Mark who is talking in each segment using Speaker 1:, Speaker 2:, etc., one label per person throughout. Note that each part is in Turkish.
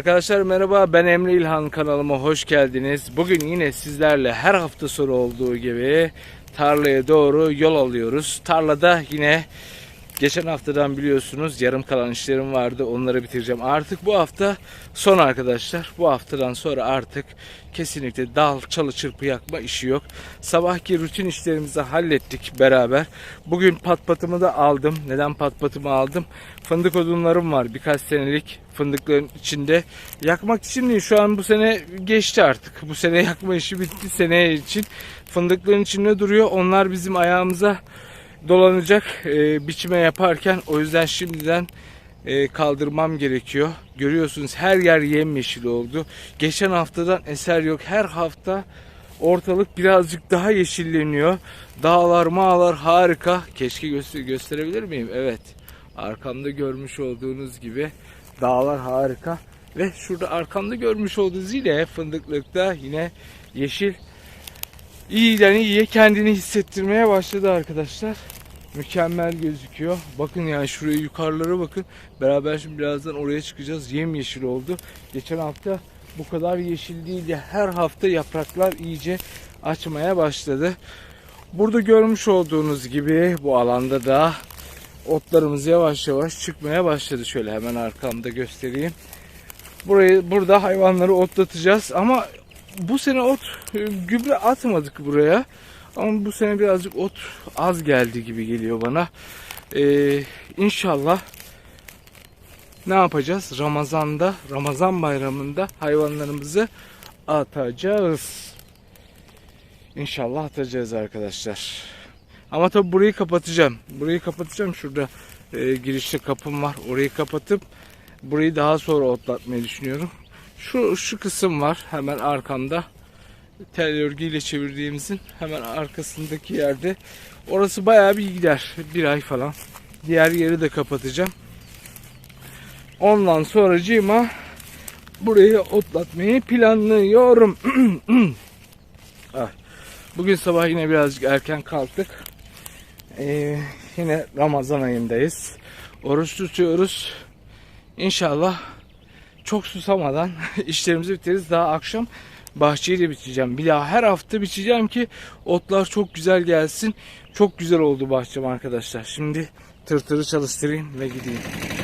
Speaker 1: Arkadaşlar merhaba ben Emre İlhan kanalıma hoş geldiniz. Bugün yine sizlerle her hafta sonu olduğu gibi tarlaya doğru yol alıyoruz. Tarlada yine geçen haftadan biliyorsunuz yarım kalan işlerim vardı onları bitireceğim. Artık bu hafta son arkadaşlar. Bu haftadan sonra artık kesinlikle dal çalı çırpı yakma işi yok. Sabahki rutin işlerimizi hallettik beraber. Bugün pat patımı da aldım. Neden pat patımı aldım? Fındık odunlarım var birkaç senelik fındıkların içinde. Yakmak için değil şu an bu sene geçti artık. Bu sene yakma işi bitti seneye için. Fındıkların içinde duruyor. Onlar bizim ayağımıza dolanacak e, biçime yaparken o yüzden şimdiden e, kaldırmam gerekiyor. Görüyorsunuz her yer yemyeşil oldu. Geçen haftadan eser yok. Her hafta ortalık birazcık daha yeşilleniyor. Dağlar mağlar harika. Keşke göster gösterebilir miyim? Evet. Arkamda görmüş olduğunuz gibi dağlar harika. Ve şurada arkamda görmüş olduğunuz yine fındıklıkta yine yeşil iyiden iyiye kendini hissettirmeye başladı arkadaşlar. Mükemmel gözüküyor. Bakın yani şuraya yukarılara bakın. Beraber şimdi birazdan oraya çıkacağız. Yemyeşil oldu. Geçen hafta bu kadar yeşil değildi. Her hafta yapraklar iyice açmaya başladı. Burada görmüş olduğunuz gibi bu alanda da otlarımız yavaş yavaş çıkmaya başladı. Şöyle hemen arkamda göstereyim. Burayı burada hayvanları otlatacağız ama bu sene ot e, gübre atmadık buraya. Ama bu sene birazcık ot az geldi gibi geliyor bana. Ee, inşallah ne yapacağız? Ramazan'da, Ramazan bayramında hayvanlarımızı atacağız. İnşallah atacağız arkadaşlar. Ama tabi burayı kapatacağım. Burayı kapatacağım. Şurada e, girişte kapım var. Orayı kapatıp burayı daha sonra otlatmayı düşünüyorum. Şu şu kısım var hemen arkamda. Tel örgüyle çevirdiğimizin hemen arkasındaki yerde. Orası bayağı bir gider. Bir ay falan. Diğer yeri de kapatacağım. Ondan sonracığıma burayı otlatmayı planlıyorum. Ah. Bugün sabah yine birazcık erken kalktık. Ee, yine Ramazan ayındayız. Oruç tutuyoruz. İnşallah çok susamadan işlerimizi bitiririz. Daha akşam bahçeyi de biçeceğim. Bir daha her hafta biçeceğim ki otlar çok güzel gelsin. Çok güzel oldu bahçem arkadaşlar. Şimdi tırtırı çalıştırayım ve gideyim.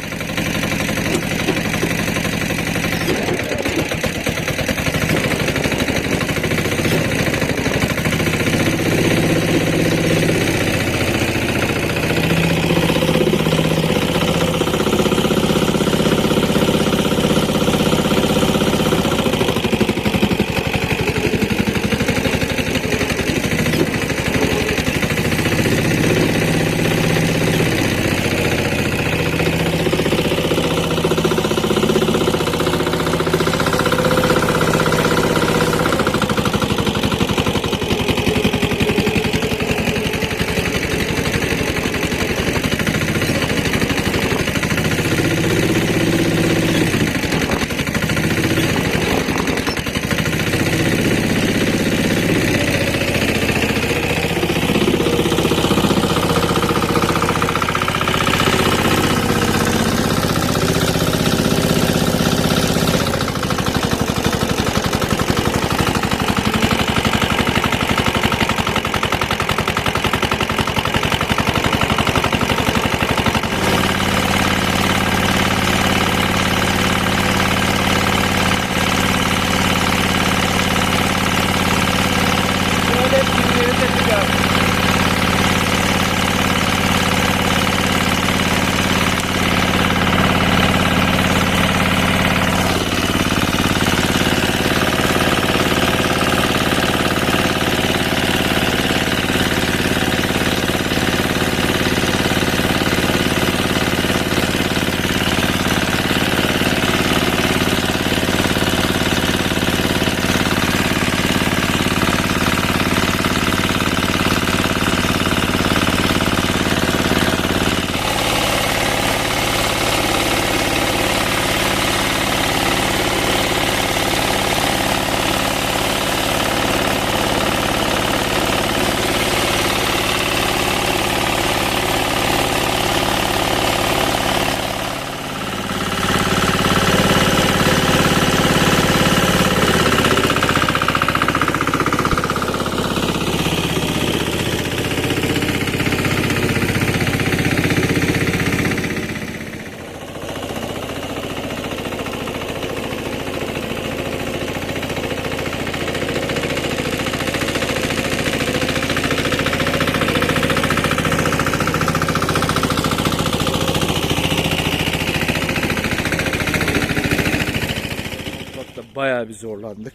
Speaker 1: Bayağı bir zorlandık.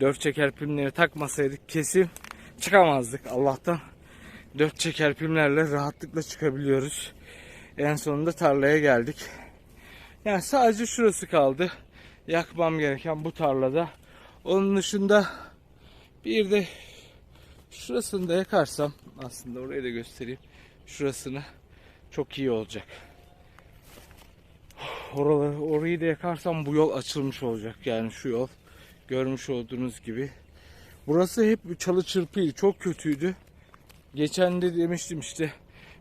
Speaker 1: Dört çeker pimleri takmasaydık kesin çıkamazdık Allah'tan. Dört çeker pimlerle rahatlıkla çıkabiliyoruz. En sonunda tarlaya geldik. Yani sadece şurası kaldı. Yakmam gereken bu tarlada. Onun dışında bir de şurasını da yakarsam aslında orayı da göstereyim. Şurasını çok iyi olacak. Oraları, orayı da yakarsam bu yol açılmış olacak. Yani şu yol görmüş olduğunuz gibi. Burası hep çalı çırpıydı. Çok kötüydü. Geçen de demiştim işte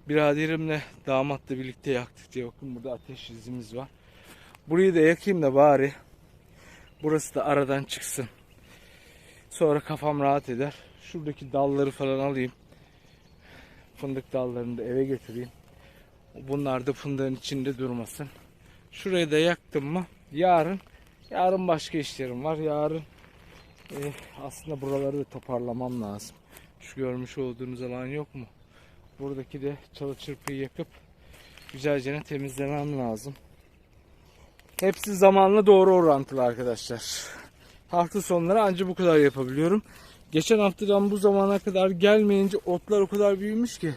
Speaker 1: biraderimle damatla birlikte yaktık diye. Bakın burada ateş izimiz var. Burayı da yakayım da bari. Burası da aradan çıksın. Sonra kafam rahat eder. Şuradaki dalları falan alayım. Fındık dallarını da eve götüreyim. Bunlar da fındığın içinde durmasın. Şurayı da yaktım mı yarın yarın başka işlerim var. Yarın e, aslında buraları da toparlamam lazım. Şu görmüş olduğunuz alan yok mu? Buradaki de çalı çırpıyı yakıp güzelce temizlemem lazım. Hepsi zamanla doğru orantılı arkadaşlar. Hafta sonları ancak bu kadar yapabiliyorum. Geçen haftadan bu zamana kadar gelmeyince otlar o kadar büyümüş ki.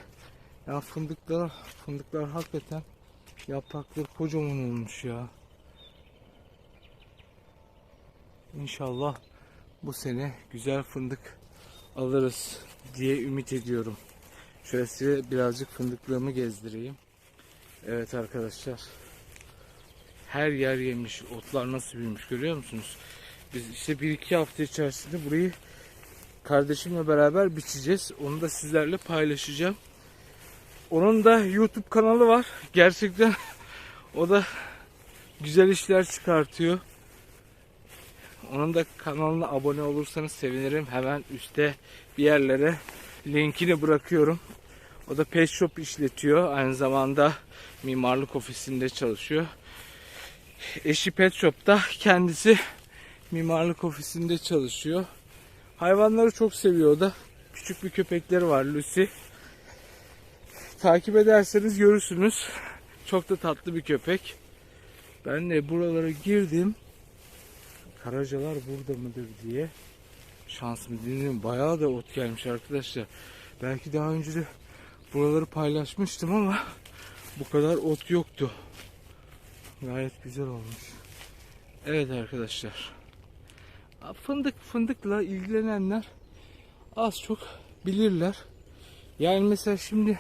Speaker 1: Ya fındıklar, fındıklar hakikaten yaprakları kocaman olmuş ya. İnşallah bu sene güzel fındık alırız diye ümit ediyorum. Şöyle size birazcık fındıklığımı gezdireyim. Evet arkadaşlar. Her yer yemiş. Otlar nasıl büyümüş görüyor musunuz? Biz işte bir iki hafta içerisinde burayı kardeşimle beraber biçeceğiz. Onu da sizlerle paylaşacağım. Onun da YouTube kanalı var. Gerçekten o da güzel işler çıkartıyor. Onun da kanalına abone olursanız sevinirim. Hemen üstte bir yerlere linkini bırakıyorum. O da pet shop işletiyor. Aynı zamanda mimarlık ofisinde çalışıyor. Eşi pet shop'ta kendisi mimarlık ofisinde çalışıyor. Hayvanları çok seviyor o da. Küçük bir köpekleri var Lucy. Takip ederseniz görürsünüz. Çok da tatlı bir köpek. Ben de buralara girdim. Karacalar burada mıdır diye şansımı dinliyorum. Bayağı da ot gelmiş arkadaşlar. Belki daha önce de buraları paylaşmıştım ama bu kadar ot yoktu. Gayet güzel olmuş. Evet arkadaşlar. Fındık fındıkla ilgilenenler az çok bilirler. Yani mesela şimdi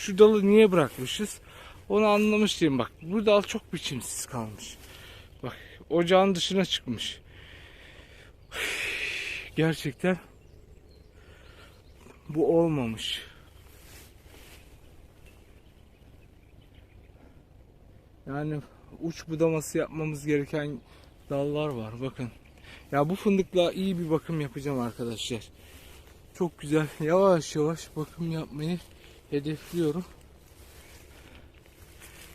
Speaker 1: şu dalı niye bırakmışız? Onu anlamış değilim bak. Bu dal çok biçimsiz kalmış. Bak ocağın dışına çıkmış. Gerçekten bu olmamış. Yani uç budaması yapmamız gereken dallar var. Bakın. Ya bu fındıkla iyi bir bakım yapacağım arkadaşlar. Çok güzel. Yavaş yavaş bakım yapmayı hedefliyorum.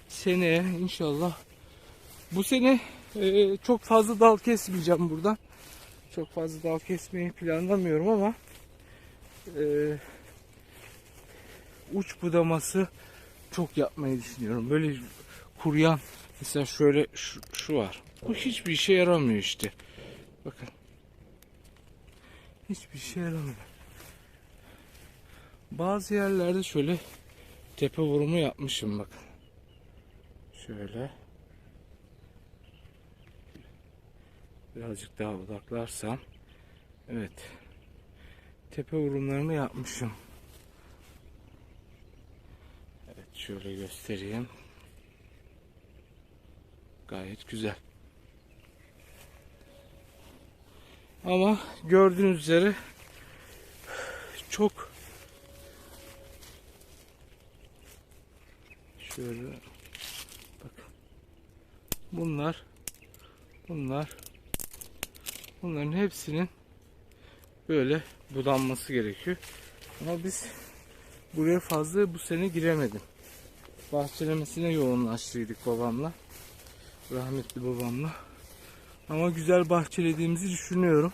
Speaker 1: Seneye inşallah bu sene e, çok fazla dal kesmeyeceğim buradan. Çok fazla dal kesmeyi planlamıyorum ama e, uç budaması çok yapmayı düşünüyorum. Böyle kuruyan mesela şöyle şu, şu var. Bu hiçbir işe yaramıyor işte. Bakın. Hiçbir şey yaramıyor. Bazı yerlerde şöyle tepe vurumu yapmışım bakın. Şöyle. Birazcık daha odaklarsam. Evet. Tepe vurumlarını yapmışım. Evet şöyle göstereyim. Gayet güzel. Ama gördüğünüz üzere çok şöyle bakın bunlar bunlar bunların hepsinin böyle budanması gerekiyor. Ama biz buraya fazla bu sene giremedim. Bahçelemesine yoğunlaştıydık babamla rahmetli babamla. Ama güzel bahçelediğimizi düşünüyorum.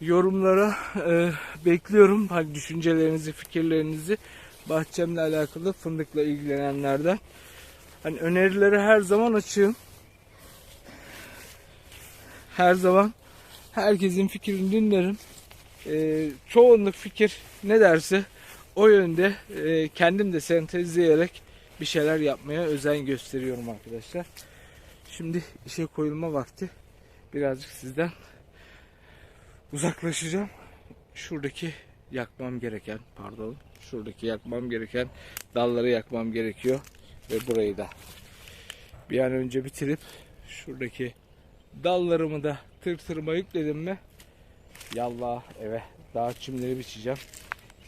Speaker 1: Yorumlara e, bekliyorum. Hani düşüncelerinizi, fikirlerinizi bahçemle alakalı fındıkla ilgilenenlerden. Hani önerileri her zaman açığım. Her zaman herkesin fikrini dinlerim. Ee, çoğunluk fikir ne derse o yönde e, kendim de sentezleyerek bir şeyler yapmaya özen gösteriyorum arkadaşlar. Şimdi işe koyulma vakti. Birazcık sizden uzaklaşacağım. Şuradaki yakmam gereken, pardon, şuradaki yakmam gereken dalları yakmam gerekiyor ve burayı da bir an önce bitirip şuradaki dallarımı da tırtırıma yükledim mi yallah eve daha çimleri biçeceğim.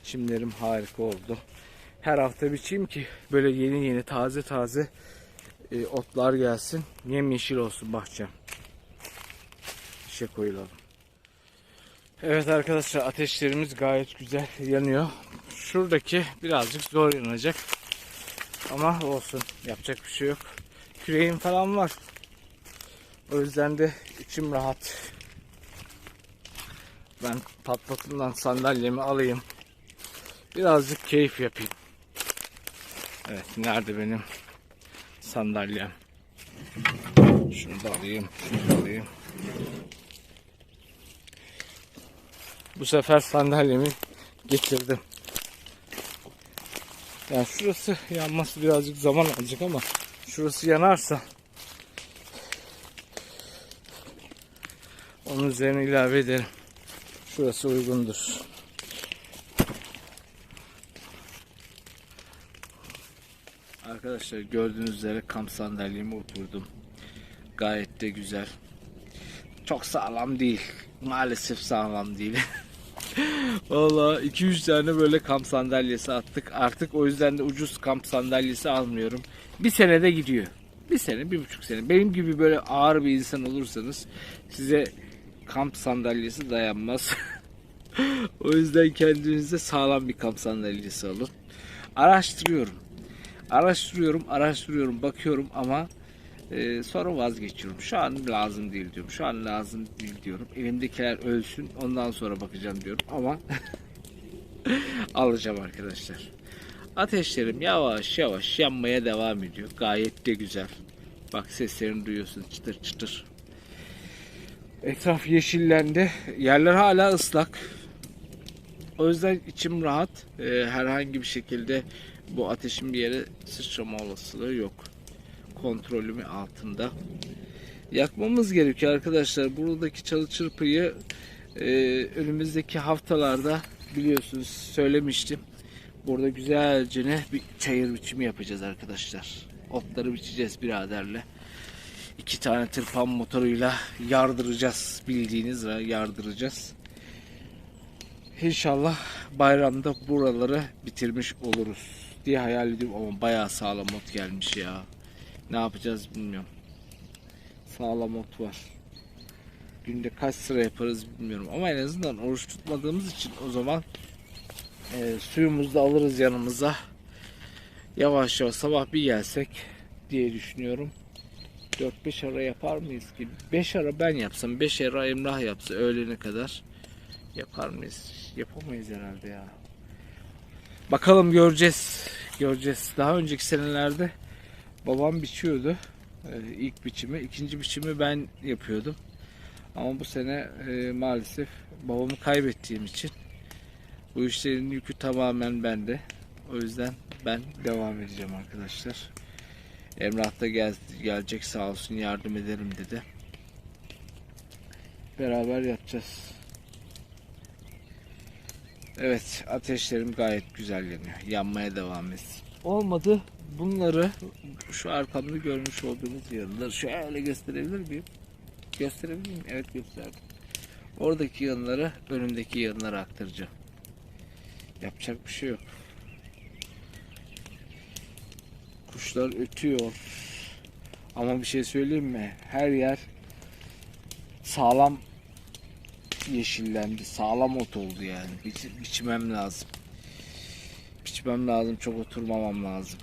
Speaker 1: Çimlerim harika oldu. Her hafta biçeyim ki böyle yeni yeni taze taze e, otlar gelsin. Yemyeşil olsun bahçem. İşe koyulalım. Evet arkadaşlar ateşlerimiz gayet güzel yanıyor. Şuradaki birazcık zor yanacak. Ama olsun yapacak bir şey yok. Küreğim falan var. O yüzden de içim rahat. Ben patlatımdan sandalyemi alayım. Birazcık keyif yapayım. Evet nerede benim sandalyem? Şunu da alayım, şunu da alayım. Bu sefer sandalyemi getirdim. Yani şurası yanması birazcık zaman alacak ama şurası yanarsa onun üzerine ilave ederim. Şurası uygundur. Arkadaşlar gördüğünüz üzere kamp sandalyeme oturdum. Gayet de güzel. Çok sağlam değil. Maalesef sağlam değil. Valla 2-3 tane böyle kamp sandalyesi attık. Artık o yüzden de ucuz kamp sandalyesi almıyorum. Bir senede gidiyor. Bir sene, bir buçuk sene. Benim gibi böyle ağır bir insan olursanız size kamp sandalyesi dayanmaz. o yüzden kendinize sağlam bir kamp sandalyesi alın. Araştırıyorum. Araştırıyorum, araştırıyorum, bakıyorum ama e, sonra vazgeçiyorum. Şu an lazım değil diyorum. Şu an lazım değil diyorum. Elimdekiler ölsün ondan sonra bakacağım diyorum ama alacağım arkadaşlar. Ateşlerim yavaş yavaş yanmaya devam ediyor. Gayet de güzel. Bak seslerini duyuyorsun çıtır çıtır. Etraf yeşillendi. Yerler hala ıslak. O yüzden içim rahat. Ee, herhangi bir şekilde bu ateşin bir yere sıçrama olasılığı yok. Kontrolümü altında. Yakmamız gerekiyor arkadaşlar. Buradaki çalı çırpıyı e, önümüzdeki haftalarda biliyorsunuz söylemiştim. Burada güzelce ne bir çayır biçimi yapacağız arkadaşlar. Otları biçeceğiz biraderle. İki tane tırpan motoruyla yardıracağız. Bildiğiniz yardıracağız. İnşallah bayramda buraları bitirmiş oluruz diye hayal ediyorum ama bayağı sağlam ot gelmiş ya. Ne yapacağız bilmiyorum. Sağlam ot var. Günde kaç sıra yaparız bilmiyorum ama en azından oruç tutmadığımız için o zaman e, suyumuzu da alırız yanımıza. Yavaş yavaş sabah bir gelsek diye düşünüyorum. 4-5 ara yapar mıyız ki? 5 ara ben yapsam, 5 ara Emrah yapsa öğlene kadar yapar mıyız? Yapamayız herhalde ya. Bakalım göreceğiz. Göreceğiz. Daha önceki senelerde babam biçiyordu. Ee, ilk biçimi. ikinci biçimi ben yapıyordum. Ama bu sene e, maalesef babamı kaybettiğim için bu işlerin yükü tamamen bende. O yüzden ben devam edeceğim arkadaşlar. Emrah da gel, gelecek sağ olsun yardım ederim dedi. Beraber yapacağız. Evet ateşlerim gayet güzel yanıyor. Yanmaya devam etsin. Olmadı. Bunları şu arkamda görmüş olduğunuz yanları şöyle gösterebilir miyim? Gösterebilir miyim? Evet gösterdim. Oradaki yanları önümdeki yanlara aktaracağım. Yapacak bir şey yok. Kuşlar ötüyor. Ama bir şey söyleyeyim mi? Her yer sağlam yeşillendi. Sağlam ot oldu yani. Biç, biçmem lazım. Biçmem lazım. Çok oturmamam lazım.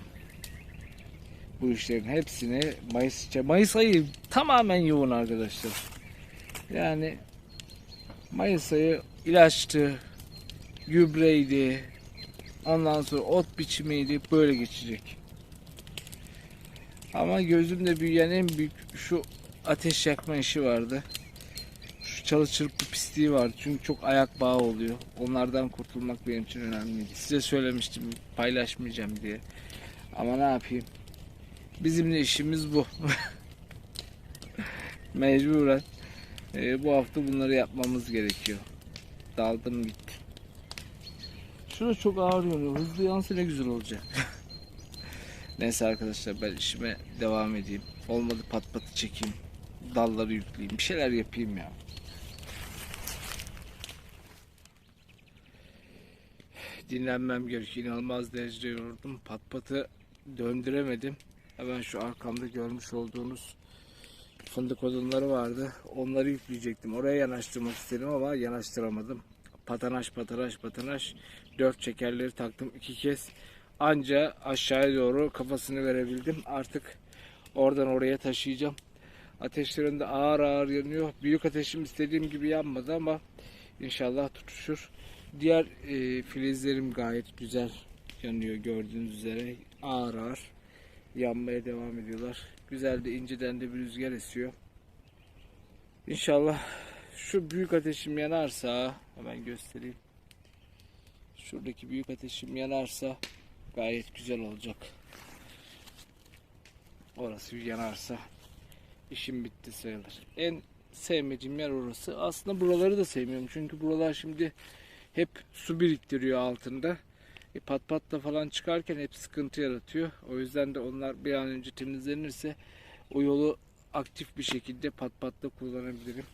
Speaker 1: Bu işlerin hepsini Mayıs, Mayıs ayı tamamen yoğun arkadaşlar. Yani Mayıs ayı ilaçtı, gübreydi, ondan sonra ot biçimiydi böyle geçecek. Ama gözümde büyüyen en büyük şu ateş yakma işi vardı. çalı çırpı pisliği var. Çünkü çok ayak bağı oluyor. Onlardan kurtulmak benim için önemliydi. Size söylemiştim paylaşmayacağım diye. Ama ne yapayım? Bizim de işimiz bu. Mecburen e, bu hafta bunları yapmamız gerekiyor. Daldım gitti. Şurada çok ağır yanıyor. Hızlı yansa ne güzel olacak. Neyse arkadaşlar ben işime devam edeyim. Olmadı pat patı çekeyim. Dalları yükleyeyim. Bir şeyler yapayım ya. Dinlenmem gerekiyor. İnanılmaz derecede yoruldum. Pat patı döndüremedim. Hemen şu arkamda görmüş olduğunuz fındık odunları vardı. Onları yükleyecektim. Oraya yanaştırmak istedim ama yanaştıramadım. Patanaş patanaş patanaş. Dört çekerleri taktım iki kez. Anca aşağıya doğru kafasını verebildim. Artık oradan oraya taşıyacağım. Ateşlerinde ağır ağır yanıyor. Büyük ateşim istediğim gibi yanmadı ama inşallah tutuşur. Diğer e, filizlerim gayet güzel yanıyor gördüğünüz üzere. Ağır ağır yanmaya devam ediyorlar. Güzel de inceden de bir rüzgar esiyor. İnşallah şu büyük ateşim yanarsa hemen göstereyim. Şuradaki büyük ateşim yanarsa gayet güzel olacak. Orası yanarsa işim bitti sayılır. En sevmediğim yer orası. Aslında buraları da sevmiyorum. Çünkü buralar şimdi hep su biriktiriyor altında. E, pat patla falan çıkarken hep sıkıntı yaratıyor. O yüzden de onlar bir an önce temizlenirse o yolu aktif bir şekilde pat patla kullanabilirim.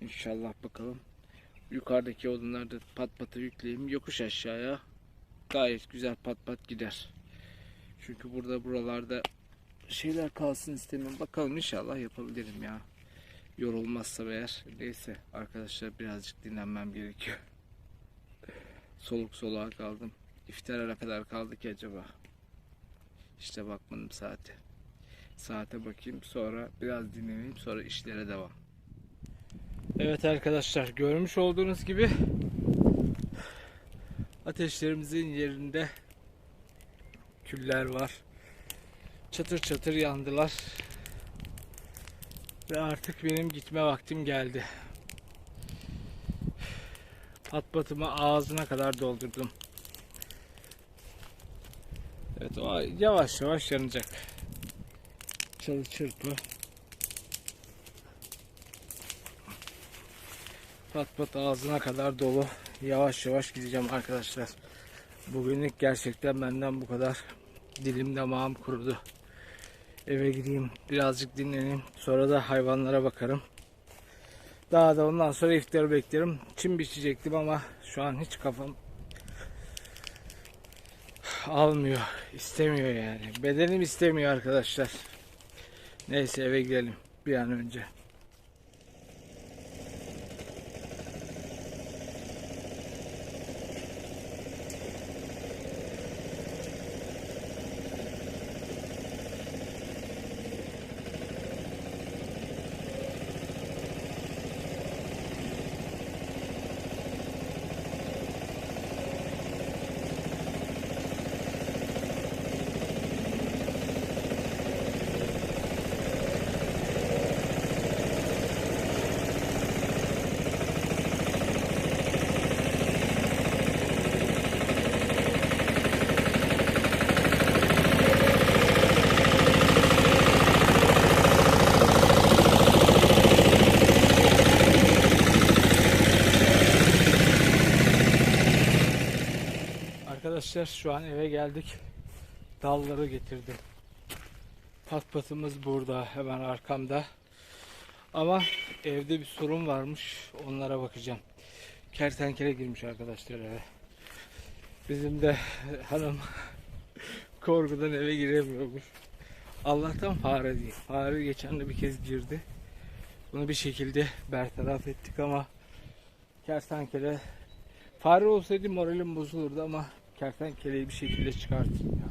Speaker 1: İnşallah bakalım. Yukarıdaki odunları da pat pata yükleyeyim. Yokuş aşağıya gayet güzel pat pat gider. Çünkü burada buralarda şeyler kalsın istemiyorum. Bakalım inşallah yapabilirim ya. Yorulmazsa eğer. Neyse arkadaşlar birazcık dinlenmem gerekiyor. Soluk soluğa kaldım. İftara kadar kaldı ki acaba? İşte bakmadım saate. Saate bakayım sonra biraz dinleneyim sonra işlere devam. Evet arkadaşlar görmüş olduğunuz gibi ateşlerimizin yerinde küller var. Çatır çatır yandılar. Ve artık benim gitme vaktim geldi. Patpatımı ağzına kadar doldurdum. Evet o yavaş yavaş yanacak. Çalı çırpı. Pat pat ağzına kadar dolu. Yavaş yavaş gideceğim arkadaşlar. Bugünlük gerçekten benden bu kadar. Dilim damağım kurudu. Eve gideyim birazcık dinleneyim. Sonra da hayvanlara bakarım. Daha da ondan sonra iftarı beklerim. Çim biçecektim ama şu an hiç kafam almıyor. istemiyor yani. Bedenim istemiyor arkadaşlar. Neyse eve gidelim bir an önce. Arkadaşlar şu an eve geldik. Dalları getirdim. Pat patımız burada hemen arkamda. Ama evde bir sorun varmış. Onlara bakacağım. Kertenkele girmiş arkadaşlar eve. Bizim de hanım korkudan eve giremiyormuş. Allah'tan fare değil. Fare geçen de bir kez girdi. Bunu bir şekilde bertaraf ettik ama kertenkele fare olsaydı moralim bozulurdu ama kertenkeleyi bir şekilde çıkartayım ya.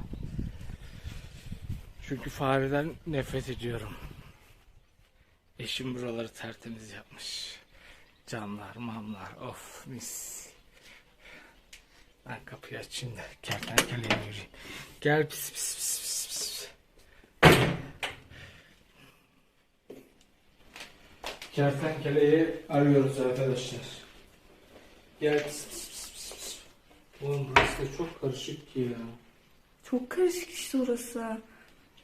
Speaker 1: Çünkü fareden nefret ediyorum. Eşim buraları tertemiz yapmış. Camlar, mamlar, of mis. Ben kapıyı açayım da kertenkeleye yürüyeyim. Gel pis pis pis pis pis. Kertenkeleyi arıyoruz arkadaşlar. Gel. Pıs, pıs, çok karışık ki ya.
Speaker 2: Çok karışık işte orası.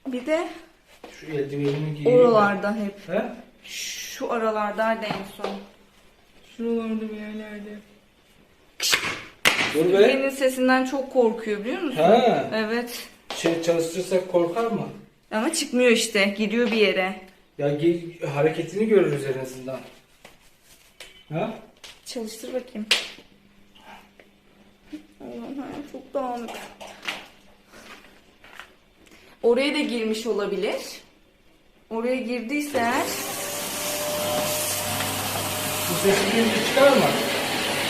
Speaker 2: Bir de
Speaker 1: Şu eldivenimi giyeyim.
Speaker 2: oralarda hep.
Speaker 1: He?
Speaker 2: Şu aralardaydı en son. Şuralarda bir yerlerde.
Speaker 1: Dur be.
Speaker 2: Benim sesinden çok korkuyor biliyor musun?
Speaker 1: Ha.
Speaker 2: Evet.
Speaker 1: Şey çalıştırsak korkar mı?
Speaker 2: Ama çıkmıyor işte. Gidiyor bir yere.
Speaker 1: Ya hareketini görürüz en azından. Ha?
Speaker 2: Çalıştır bakayım. Allah'ım ha, çok dağınık. Oraya da girmiş olabilir. Oraya girdiyse eğer
Speaker 1: Bu sesi duyunca çıkar mı?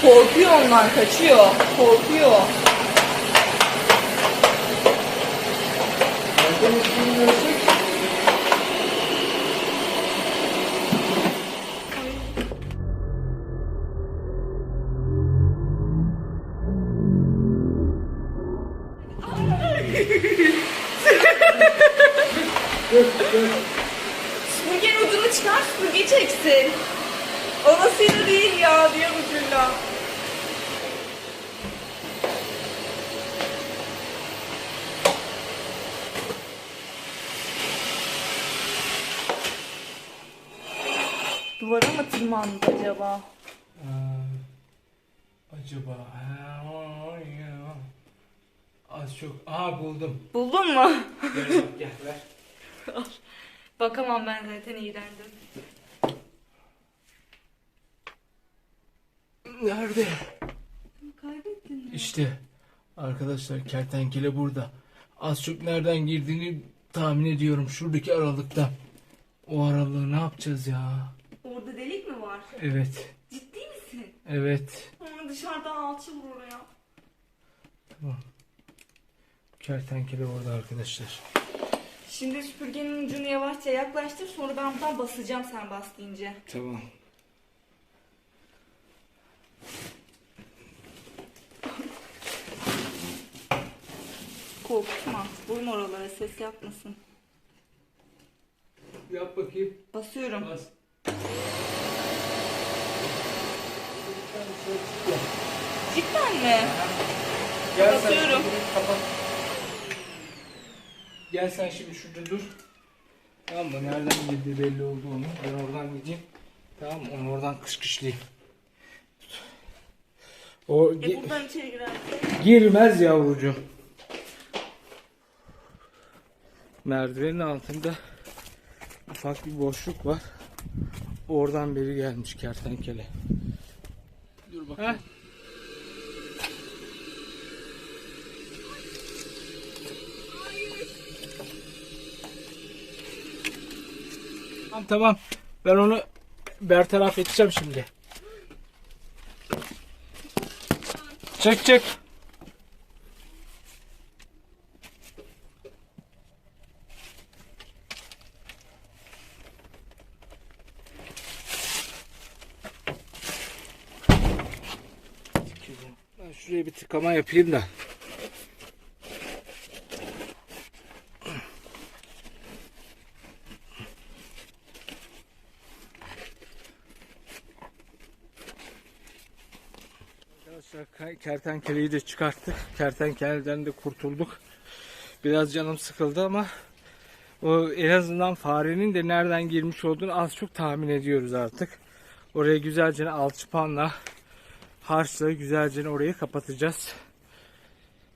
Speaker 2: korkuyor ondan kaçıyor. Korkuyor.
Speaker 1: Az çok aha buldum
Speaker 2: Buldun mu?
Speaker 1: gel bak gel ver
Speaker 2: Bakamam ben zaten iğrendim.
Speaker 1: nerede
Speaker 2: Kaybettin mi?
Speaker 1: işte arkadaşlar kertenkele burada az çok nereden girdiğini tahmin ediyorum şuradaki aralıkta o aralığı ne yapacağız ya
Speaker 2: Orada delik mi var?
Speaker 1: evet
Speaker 2: Ciddi misin?
Speaker 1: evet
Speaker 2: Ama dışarıdan alçı vur oraya.
Speaker 1: Kertenkele orada arkadaşlar
Speaker 2: Şimdi süpürgenin ucunu yavaşça yaklaştır sonra ben buradan basacağım sen bas deyince.
Speaker 1: tamam
Speaker 2: Korkutma. Vurma oralara ses yapmasın.
Speaker 1: yap bakayım
Speaker 2: Basıyorum.
Speaker 1: bas
Speaker 2: Cidden mi?
Speaker 1: Gel
Speaker 2: Basıyorum.
Speaker 1: Sen şimdi kapat. Gel sen şimdi şurada dur. Tamam mı? Nereden girdiği belli oldu onun. Ben oradan gideyim. Tamam mı? Onu oradan kışkışlayayım. O
Speaker 2: E
Speaker 1: gi-
Speaker 2: buradan içeri girerse.
Speaker 1: girmez yavrucuğum. Merdivenin altında ufak bir boşluk var. Oradan beri gelmiş kertenkele. Dur bakalım. Tamam tamam. Ben onu bertaraf edeceğim şimdi. Çek çek. Ben şuraya bir tıkama yapayım da. Kertenkeleyi de çıkarttık. Kertenkeleden de kurtulduk. Biraz canım sıkıldı ama o en azından farenin de nereden girmiş olduğunu az çok tahmin ediyoruz artık. Oraya güzelce alçıpanla harçla güzelce orayı kapatacağız.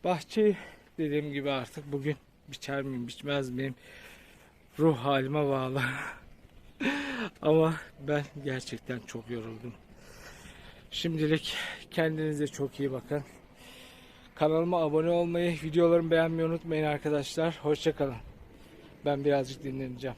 Speaker 1: Bahçeyi dediğim gibi artık bugün biçer miyim biçmez miyim ruh halime bağlı. Ama ben gerçekten çok yoruldum. Şimdilik kendinize çok iyi bakın. Kanalıma abone olmayı, videolarımı beğenmeyi unutmayın arkadaşlar. Hoşçakalın. Ben birazcık dinleneceğim.